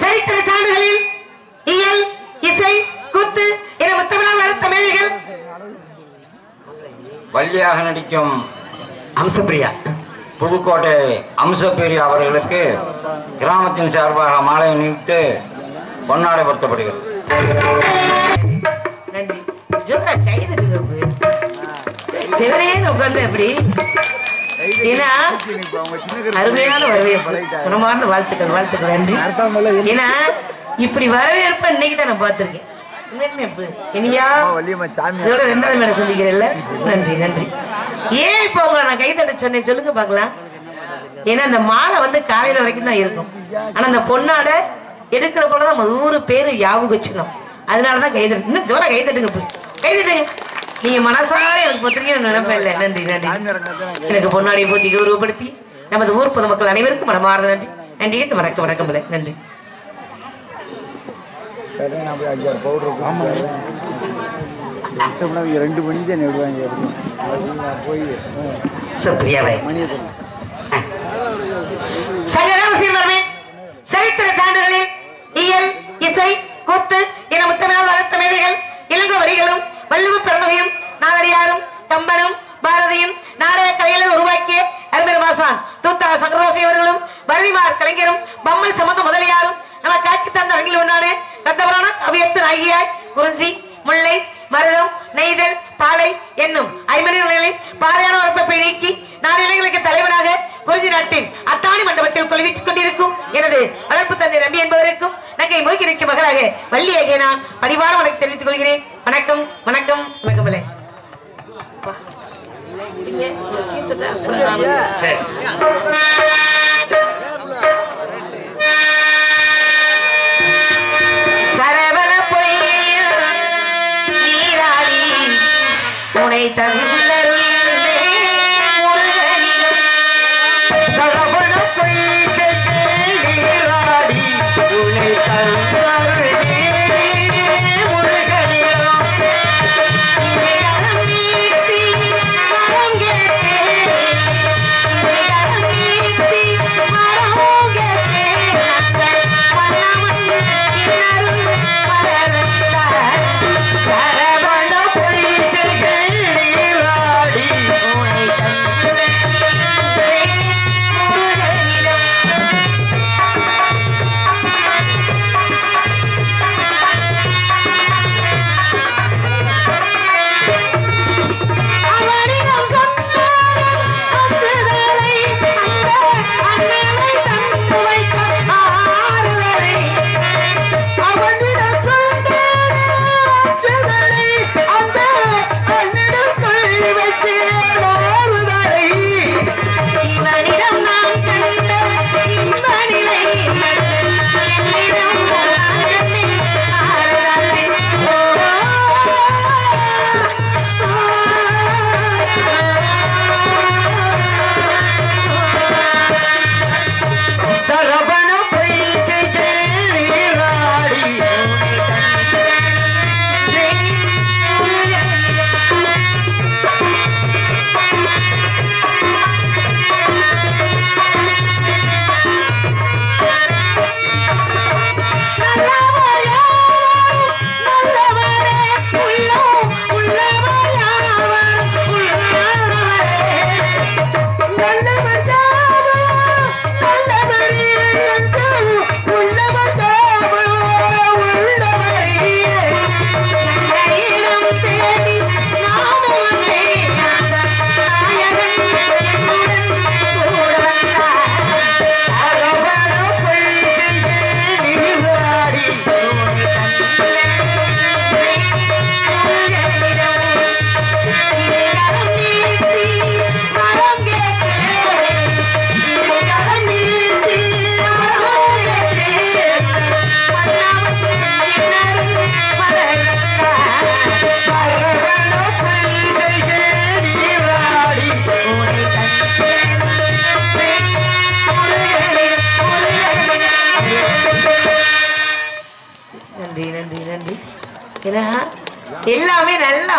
சரித்திர சான்றுகளில் இயல் இசை குத்து என முத்தமிழால் வளர்த்த மேதைகள். வள்ளியாக நடிக்கும் அம்சப்பிரியா. புதுக்கோட்டை அம்சப்பிரியா அவர்களுக்கு கிராமத்தின் சார்பாக மாலை அணிவித்து பொன்னாடைப்படுத்தப்படுகிறது நன்றி. சிவனேன்னு உட்கார்ந்து எப்படி ஏன்னா அருமையான வரவேற்பு. குணமார்ந்த வாழ்த்துக்கள் வாழ்த்துக்கள் நன்றி. ஏன்னா இப்படி வரவேற்ப இன்னைக்கு தான் நான் பார்த்திருக்கேன். இனியா இதோட ரெண்டாவது மேல சந்திக்கிறேன்ல? நன்றி நன்றி. ஏன் இப்போ உங்களை நான் கை தட்ட சொன்னேன் சொல்லுங்க பார்க்கலாம். ஏன்னா அந்த மாலை வந்து காலையில வரைக்கும் தான் இருக்கும். ஆனா அந்த பொண்ணாட எடுக்கிற போல நம்ம ஊரு பேரு யாபகம் வச்சுக்கணும். அதனாலதான் கை தட்டு. இன்னும் ஜோரா கை தட்டுங்க போய். கை தட்டுங்க. நீங்க மனசார எனக்கு பத்திரிக்கை நினைப்பேன் இல்லை நன்றி நன்றி. எனக்கு பொன்னாடியை போத்தி கௌரவப்படுத்தி நமது ஊர் பொதுமக்கள் அனைவருக்கும் மனமார்ந்த நன்றி. நன்றி வணக்கம் வணக்கம் இல்லை நன்றி. ரெண்டு மணிக்கு தான் விடுவாங்க போய் சுப்ரியாவை மணியை போடுறேன் சங்ககால சீர்வரமே சரித்திர சான்றுகளில் இயல் இசை கூத்து என முத்தமிழால் வளர்த்த மேதைகள் இளங்கோ வரிகளும் வள்ளுவ பெருமகையும் நாளடியாரும் கம்பனும் பாரதியும் நாடக கலைகளை உருவாக்கிய அருமையான வாசான் தூத்தா சங்கரோசி அவர்களும் கலைஞரும் பம்மல் சம்பந்த முதலியாரும் நம்ம காக்கி தந்த அங்கில் ஒன்றானே கத்தவரான கவியத்து நாயகியாய் குறிஞ்சி முல்லை மருதம் நெய்தல் பாலை என்னும் ஐம்பது நிலைகளில் பாறையான உறுப்பை நீக்கி நாலு இளைஞர்களுக்கு தலைவராக குறிஞ்சி நாட்டின் அத்தாணி மண்டபத்தில் கொள்வித்துக் கொண்டிருக்கும் எனது வளர்ப்பு தந்தை நம்பி என்பவருக்கும் நங்கை மோகி நிற்கும் மகளாக வள்ளியாகிய நான் பணிவான உனக்கு தெரிவித்துக் கொள்கிறேன் வணக்கம் வணக்கம் வணக்கம் பிள்ளை. வா. तन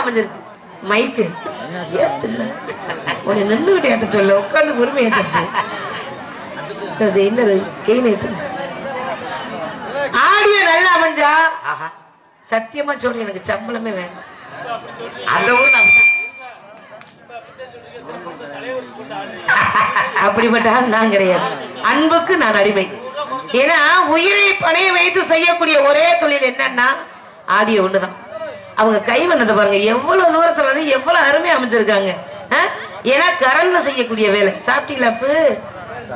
அமைஞ்சிருக்கு. மைக்கு. உன்னை நின்றுகிட்டு ஏத்த சொல்ல உட்காந்து பொறுமை ஏற்றது இன்னொரு ஆடியோ நல்லா அமைஞ்சா? சத்தியமா சொல்றேன் எனக்கு சம்பளமே வேணும் அந்த ஊர்ல. அப்படிப்பட்ட ஆள் நான் கிடையாது. அன்புக்கு நான் அடிமை. ஏன்னா உயிரை பணைய வைத்து செய்யக்கூடிய ஒரே தொழில் என்னன்னா ஆடியோ ஒண்ணுதான். அவங்க கை வந்ததை பாருங்க எவ்வளவு தூரத்துல வந்து எவ்வளவு அருமையா அமைஞ்சிருக்காங்க. ஆ? ஏன்னா கரண்ட்ல செய்யக்கூடிய வேலை. சாப்பிட்டீங்களா அப்பு?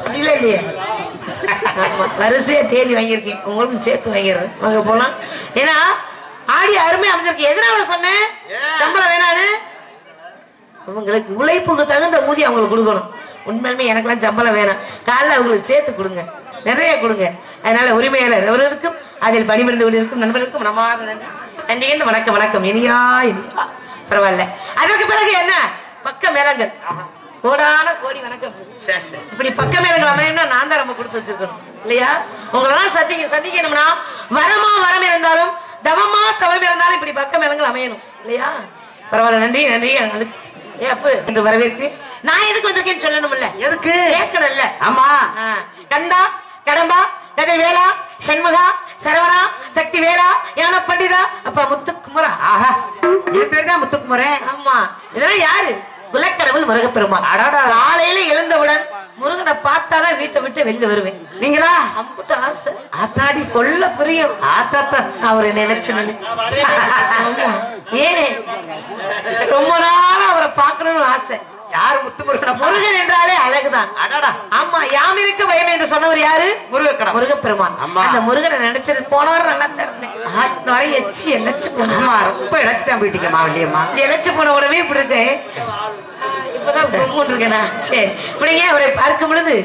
அப்படிலாம் இல்லையா. வரிசையா தேடி வாங்கியிருக்கேன். உங்களுக்கு சேர்த்து வாங்கிடுறேன். வாங்க போலாம். ஏன்னா ஆடி அருமையா அமைஞ்சிருக்கு. எதனால சொன்னேன்? சம்பளம் வேணான்னு? அவங்களுக்கு உழைப்புக்கு தகுந்த ஊதியம் அவங்களுக்கு கொடுக்கணும். உண்மையுமே எனக்கெல்லாம் சம்பளம் வேணாம். காலைல அவங்களுக்கு சேர்த்து கொடுங்க. நிறைய கொடுங்க. அதனால உரிமையாளர் அவர்களுக்கும் அதில் பணிபுரிந்து கொண்டிருக்கும் நண்பர்களுக்கும் நமாத நன்றி. நன்றிகள் வணக்கம் வணக்கம். இனியா இனியா. பரவாயில்ல. அதற்கு பிறகு என்ன? பக்க மேளங்கள். கோடான கோடி வணக்கம். இப்படி பக்க மேளங்கள் அமையணும்னா நான் தான் நம்ம கொடுத்து வச்சிருக்கணும். இல்லையா? உங்களெல்லாம் சந்திக்க சந்திக்கணும்னா வரமா வரம் இருந்தாலும் தவமா தவம் இருந்தாலும் இப்படி பக்க மேளங்கள் அமையணும். இல்லையா? பரவாயில்ல. நன்றி நன்றி. அதுக்கு ஏ அப்பு என்று வரவேற்று நான் எதுக்கு வந்திருக்கேன்னு சொல்லணும்ல? எதுக்கு? கேட்கணும்ல? ஆமா. கந்தா கடம்பா கதை வேலா சண்முகா சரவணா சக்தி வேலா யான பண்டிதா அப்பா முத்துக்குமரா. ஆஹா என் பேர் தான் முத்துக்குமரன் ஆமா. இதெல்லாம் யாரு? குலக்கடவுள் முருகப்பெருமான். அடாடா. காலையில எழுந்தவுடன் முருகனை பார்த்தாதான் வீட்டை விட்டு வெளில வருவேன். நீங்களா? அம்புட்டு ஆசை. ஆத்தாடி கொல்ல புரியும். ஆத்தாத்தா. அவரை நினைச்சு நினைச்சு. ஏனே? ரொம்ப நாளா அவரை பார்க்கணும்னு ஆசை. யாரு முத்துமுருகன முருகன் என்றாலே அழகுதான். அடாடா ஆமா யாமிருக்கு பயம் என்று சொன்னவர் யாரு? முருகக்கடம் முருகப்பெருமான். அந்த முருகனை நினைச்சது போனவர் நல்லா திறந்தேன் இந்த வரை எச்சி எல்லச்சு போன ஆமா ரொம்ப இழைச்சு தான் போயிட்டீங்க மாவண்டியம்மா இந்த எலச்சு போன உடனே இப்படி இருக்கு இப்பதான் இருக்கேனா சரி இப்படிங்க அவரை பார்க்கும் பொழுது?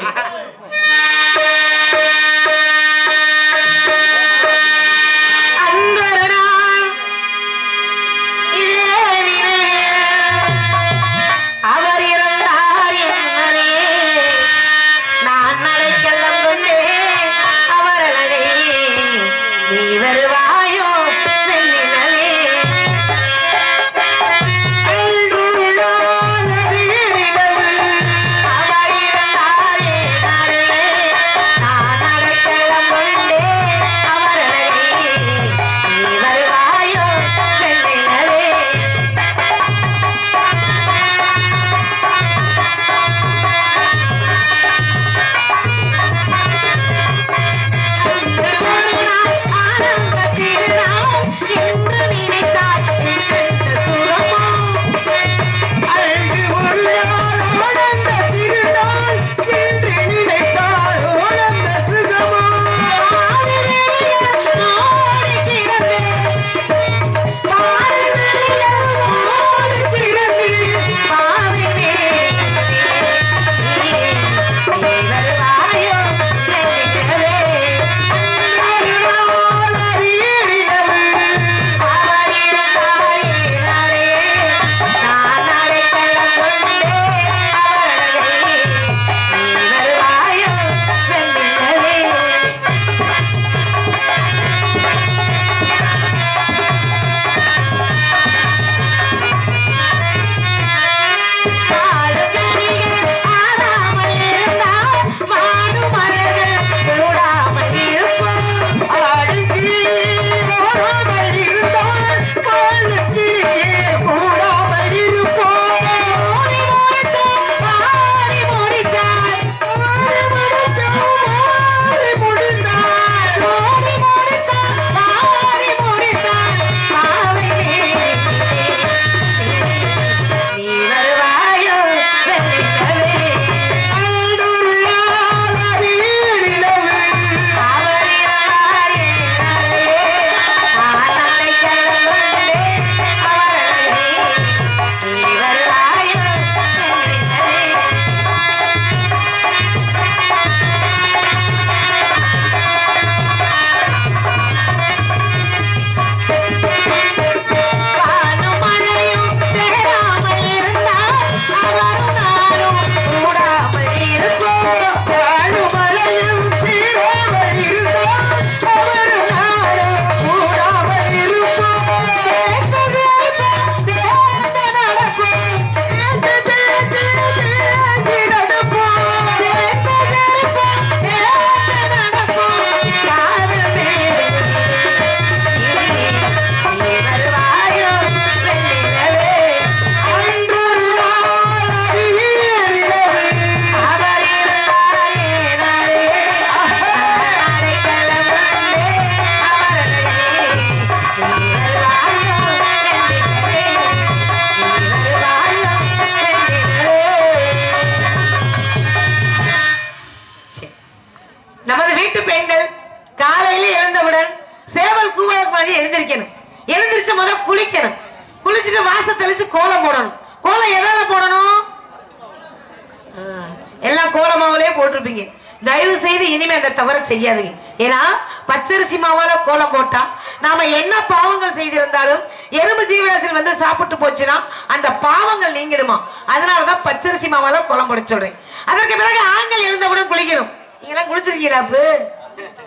போட்டிருப்பீங்க. தயவு செய்து இனிமே அந்த தவறை செய்யாதீங்க. ஏன்னா பச்சரிசி மாவால கோலம் போட்டா நாம என்ன பாவங்கள் செய்திருந்தாலும் எறும்பு ஜீவராசிகள் வந்து சாப்பிட்டு போச்சுன்னா அந்த பாவங்கள் நீங்கிடுமா? அதனாலதான் பச்சரிசி மாவால கோலம் போட சொல்றேன். அதற்கு பிறகு ஆண்கள் எழுந்தவுடன் குளிக்கணும். நீங்க எல்லாம் குளிச்சிருக்கீங்களா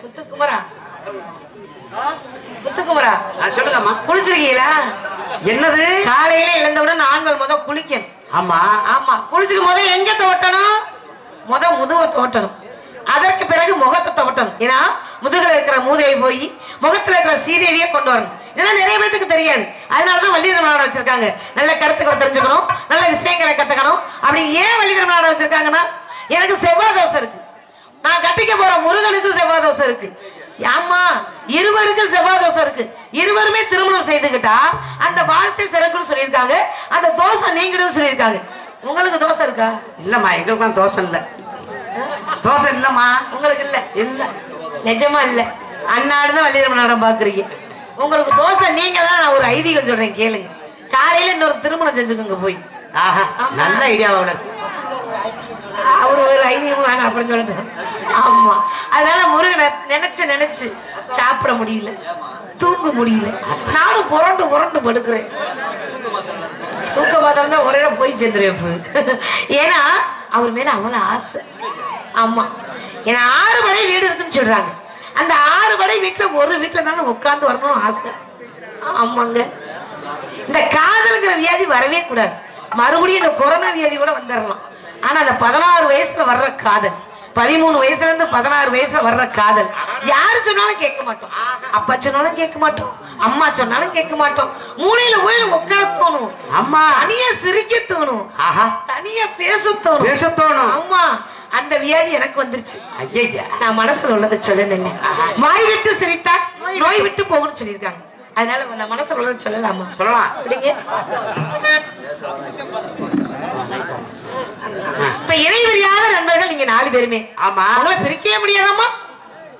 முத்துக்குமரா? ஆ? முத்துக்குமரா? ஆ, சொல்லுங்கம்மா. குளிச்சிருக்கீங்களா? என்னது? காலையில எழுந்தவுடன் ஆண்கள் முத குளிக்கணும். ஆமா. ஆமா. குளிச்சுக்கு முத எங்க துவட்டணும்? முத முதுவை தோட்டணும். அதற்கு பிறகு முகத்தை தோட்டணும் ஏன்னா முதுகில் இருக்கிற மூதையை போய் முகத்துல இருக்கிற சீதேவியை கொண்டு வரணும். இதெல்லாம் நிறைய பேத்துக்கு தெரியாது. அதனாலதான் வள்ளி திருமணம் வச்சிருக்காங்க. நல்ல கருத்துக்களை தெரிஞ்சுக்கணும். நல்ல விஷயங்களை கத்துக்கணும். அப்படி ஏன் வள்ளி திருமணம் வச்சிருக்காங்கன்னா எனக்கு செவ்வாய் தோசை இருக்கு. நான் கட்டிக்க போற முருகனுக்கும் செவ்வாய் தோசை இருக்கு. ஆமா இருவருக்கும் செவ்வாய் தோசை இருக்கு. இருவருமே திருமணம் செய்துக்கிட்டா அந்த வாழ்க்கை சிறக்குன்னு சொல்லியிருக்காங்க. அந்த தோசை நீங்கிடும் சொல்லியிருக்காங்க. உங்களுக்கு தோசை இருக்கா? இல்லம்மா எங்களுக்குலாம் தோசை இல்ல. தோசை இல்லம்மா. உங்களுக்கு இல்ல? இல்ல. நிஜமா இல்ல. அன்னாடு தான் வள்ளிரம நாடம் பாக்குறீங்க உங்களுக்கு தோசை நீங்களாம் நான் ஒரு ஐதீகம் சொல்றேன் கேளுங்க. காலையில இன்னொரு திருமணம் செஞ்சுக்கோங்க போய். ஆஹா நல்ல ஐடியா அவள அவரு ஒரு ஐதீகம் வேணாம் அப்படின்னு சொல்லிட்டு ஆமா. அதனால முருகனை நினைச்சு நினைச்சு சாப்பிட முடியல. தூங்க முடியல. நானும் புரண்டு புரண்டு படுக்கிறேன். தூக்க பார்த்தா ஒரே நாள் போய் சேர்ந்துருவேன் ஏன்னா அவர் மேல அவ்வளோ ஆசை. ஆமா. ஏன்னா ஆறு படை வீடு இருக்குன்னு சொல்றாங்க. அந்த ஆறு படை வீட்டுல ஒரு வீட்டுல தானே உட்காந்து வரணும்னு ஆசை. ஆமாங்க. இந்த காதலுங்கிற வியாதி வரவே கூடாது. மறுபடியும் இந்த கொரோனா வியாதி கூட வந்துடலாம் ஆனா அந்த பதினாறு வயசுல வர்ற காதல். பதிமூணு வயசுல இருந்து பதினாறு வயசுல வர்ற காதல். யாரு சொன்னாலும் கேட்க மாட்டோம். அப்பா சொன்னாலும் கேட்க மாட்டோம். அம்மா சொன்னாலும் கேட்க மாட்டோம். மூலையில போய் உட்கார தோணும் அம்மா. தனியா சிரிக்க தோணும் தனியா பேச தோணும் பேசத் தோணும். ஆமா அந்த வியாதி எனக்கு வந்துருச்சு. ஐயா நான் மனசுல உள்ளதை சொல்லல வாய் விட்டு சிரித்தா நோய் விட்டு போகும்னு சொல்லியிருக்காங்க. அதனால நான் மனசுல உள்ளதை சொல்லலாமா? சொல்லலாம். இப்ப இணைவரியாத நண்பர்கள் நீங்க நாலு பேருமே. ஆமா. அவங்கள பிரிக்கவே முடியாதாம்மா?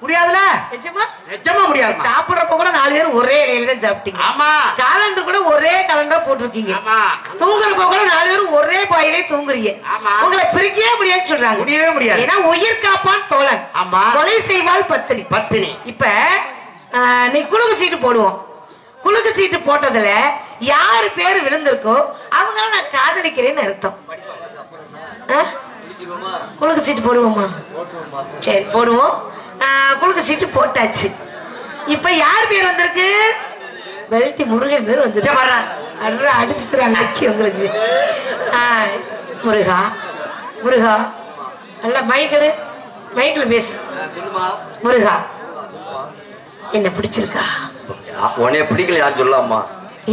முடியாதுல? நிஜமா? நிஜமா முடியாது சாப்பிடுறப்ப கூட நாலு பேரும் ஒரே இலையில தான் சாப்பிட்டீங்க. ஆமா. காலண்டர் கூட ஒரே காலண்டர் போட்டிருக்கீங்க. ஆமா. தூங்குறப்ப கூட நாலு பேரும் ஒரே பாயிலே தூங்குறீங்க. ஆமா. உங்களை பிரிக்கவே முடியாதுன்னு சொல்றாங்க. முடியவே முடியாது. ஏன்னா உயிர் காப்பான் தோழன். ஆமா. கொலை செய்வாள் பத்தினி. பத்தினி. இப்ப நீ குலுக்கு சீட்டு போடுவோம். குலுக்கு சீட்டு போட்டதுல யாரு பேர் விழுந்திருக்கோ அவங்கள நான் காதலிக்கிறேன்னு அர்த்தம்? குலுக்கு சீட்டு போடுவோமா? சரி போடுவோம். குலுக்கு சீட்டு போட்டாச்சு. இப்ப யார் பேர் வந்திருக்கு? வெல்டி முருகன் பேர் வந்துருச்சு அடிச்சுறாங்க உங்களுக்கு. முருகா முருகா. நல்லா மைக்கில் மைக்கில் பேசு. முருகா என்ன பிடிச்சிருக்கா? உன்னைய பிடிக்கல யாரும் சொல்லலாமா?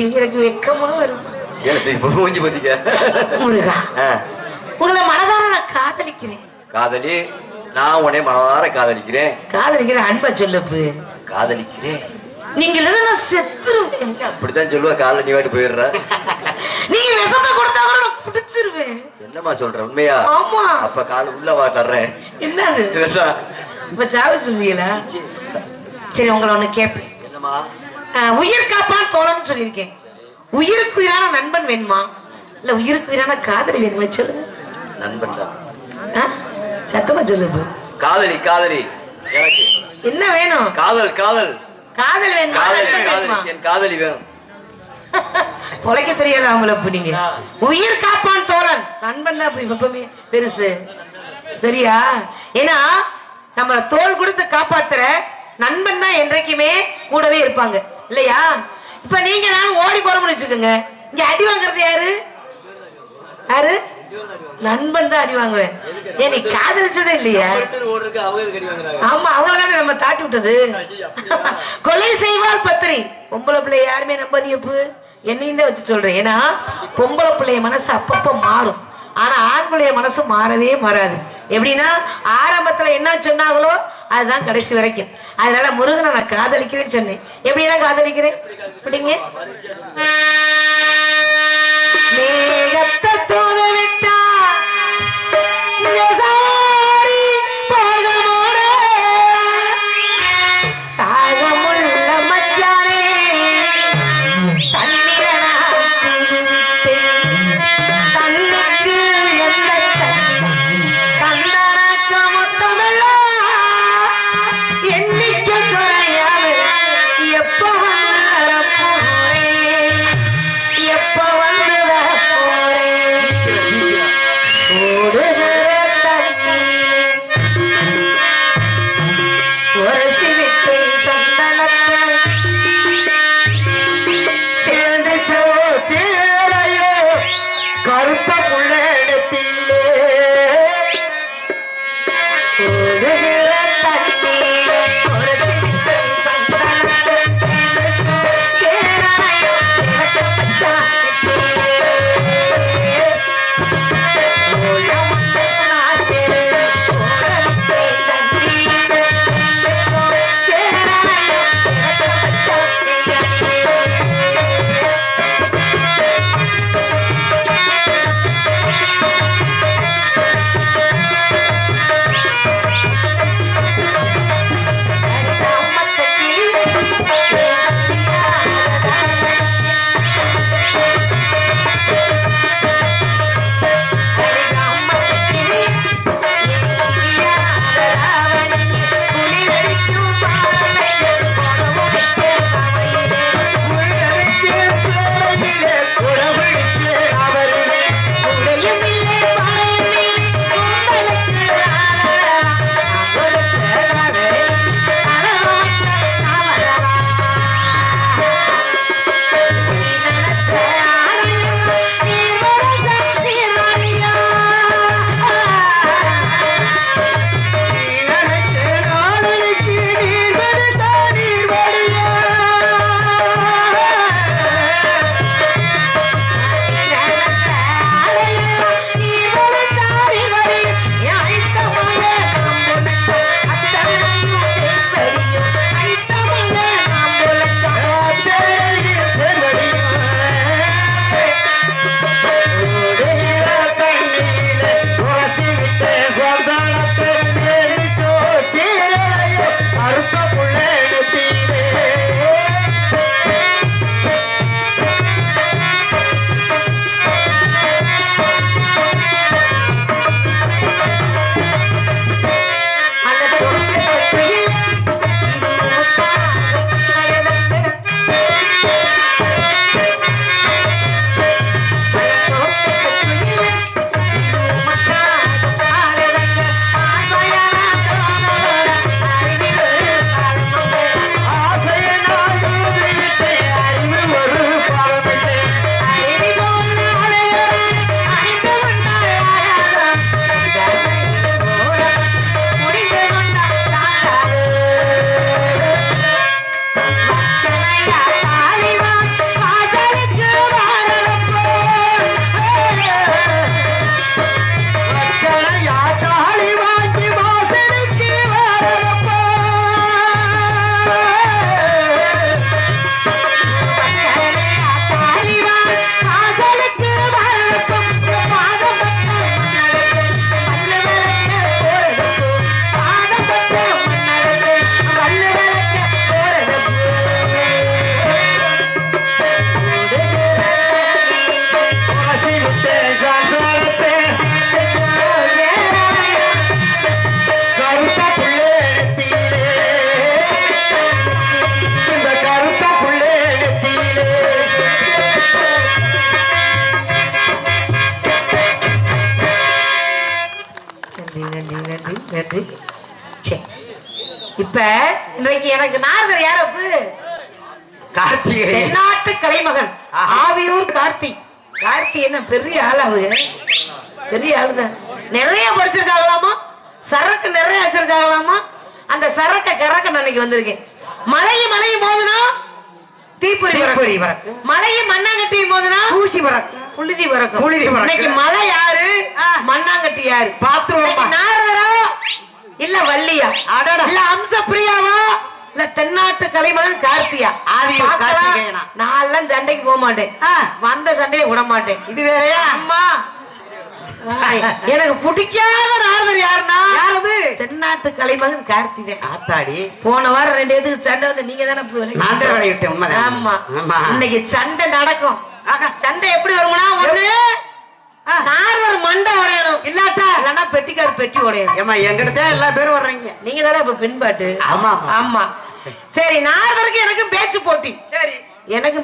எனக்கு வெக்கமா வருது. முருகா ஆ, உங்களை மனதார நான் காதலிக்கிறேன். காதலி நான் உன்னை மனதார காதலிக்கிறேன். காதலிக்கிறேன் அன்பா சொல்லப்பு. காதலிக்கிறேன். நீங்க இல்லைன்னா நான் செத்துருவேன்? அப்படித்தான் சொல்லுவ காலைல நீ வாட்டி போயிடுற. நீங்க விஷத்தை கொடுத்தா கூட நான் பிடிச்சிருவேன் என்னம்மா சொல்ற உண்மையா? ஆமா. அப்ப கால உள்ள வா தர்றேன். என்னது? பேசா. இப்ப சாவு சொல்றீங்களா? சரி உங்களை ஒண்ணு கேட்பேன் என்னம்மா? உயிர் காப்பான் தோழன்னு சொல்லியிருக்கேன். உயிருக்கு உயிரான நண்பன் வேணுமா? இல்ல உயிருக்கு உயிரான காதலி வேணுமா? சொல்லுங்க. நண்பன் தான்? சத்தமா சொல்லு. காதலி காதலி. எனக்கு என்ன வேணும்? காதல் காதல். காதல் வேணுமா? காதலி? காதலி. என் காதலி வேணும். பொழைக்க தெரியாது அவங்கள இப்ப நீங்க? உயிர் காப்பான் தோழன். நண்பன் தான் எப்பவுமே பெருசு. சரியா? ஏன்னா நம்மள தோல் கொடுத்து காப்பாத்துற நண்பன் தான் என்றைக்குமே கூடவே இருப்பாங்க. இல்லையா? இப்ப நீங்க நானும் ஓடி போறோம்னு வச்சுக்கோங்க. இங்க அடி வாங்குறது யாரு? யாரு? நண்பன் தான் அடி வாங்குவேன். ஏன் நீ காதலிச்சதே இல்லையா? ஆமா அவங்கள நம்ம தாட்டி விட்டது. கொலை செய்வாள் பத்திரி. பொம்பளை பிள்ளை யாருமே நம்பாதீப்பு என்னையும் தான் வச்சு சொல்றேன். ஏன்னா பொம்பளை பிள்ளைய மனசு அப்பப்ப மாறும். ஆனா ஆண் பிள்ளைய மனசு மாறவே மாறாது. எப்படின்னா ஆரம்பத்துல என்ன சொன்னாங்களோ அதுதான் கடைசி வரைக்கும். அதனால முருகனை நான் காதலிக்கிறேன்னு சொன்னேன். எப்படின்னா காதலிக்கிறேன்? அப்படிங்க மேகத்தை தூத விட்டா இன்றைக்கு எனக்கு நாரதர் யாரப்பு கார்த்திகை தென்னாட்டு கலைமகன். ஆவியூர் கார்த்தி. கார்த்தி என்ன பெரிய ஆள் அவங்க பெரிய ஆளுதான் நிறைய படிச்சிருக்காங்களாமா? சரக்கு நிறைய வச்சிருக்காங்களாமா? அந்த சரக்க கறக்க நான் இன்னைக்கு வந்திருக்கேன். மலையும் மலையும் மோதுனா? தீப்பொறி தீப்பொறி பறக்கும். மண்ணாங்கட்டியும் மோதுனா? பூச்சி பறக்கும். புழுதி பறக்கும். புழுதி பறக்கும். இன்னைக்கு மலை யாரு. மண்ணாங்கட்டி யாரு? இன்னைக்கு நாரதரா? இல்ல வள்ளியா? அடடா. இல்ல அம்ச பிரியாவா இல்ல தென்னாட்டு கலைமகன் கார்த்தியா. நான் எல்லாம் சண்டைக்கு போக மாட்டேன். வந்த சண்டையை விட மாட்டேன். இது வேறயா? அம்மா. எனக்கு பிடிக்காத நாரதர் யாருன்னா? யாரது? தென்னாட்டு கலைமகன் கார்த்திகேயன். ஆத்தாடி. போன வாரம் ரெண்டு பேத்துக்கு சண்டை வந்து நீங்க தானே நான் விளையிட்டேன் ஆமா. இன்னைக்கு சண்டை நடக்கும். சண்டை எப்படி வரும்னா ஒண்ணு ஆ. நாரதர் மண்டை உடையணும். இல்லாட்டா? இல்லன்னா பெட்டிக்கார் பெட்டி உடையணும். ஏமா எங்கிட்ட எல்லா பேரும் வர்றீங்க. நீங்க தானே இப்ப பின்பாட்டு? ஆமா ஆமா. சரி நாரதருக்கு எனக்கு பேச்சு போட்டி. சரி. எனக்கும்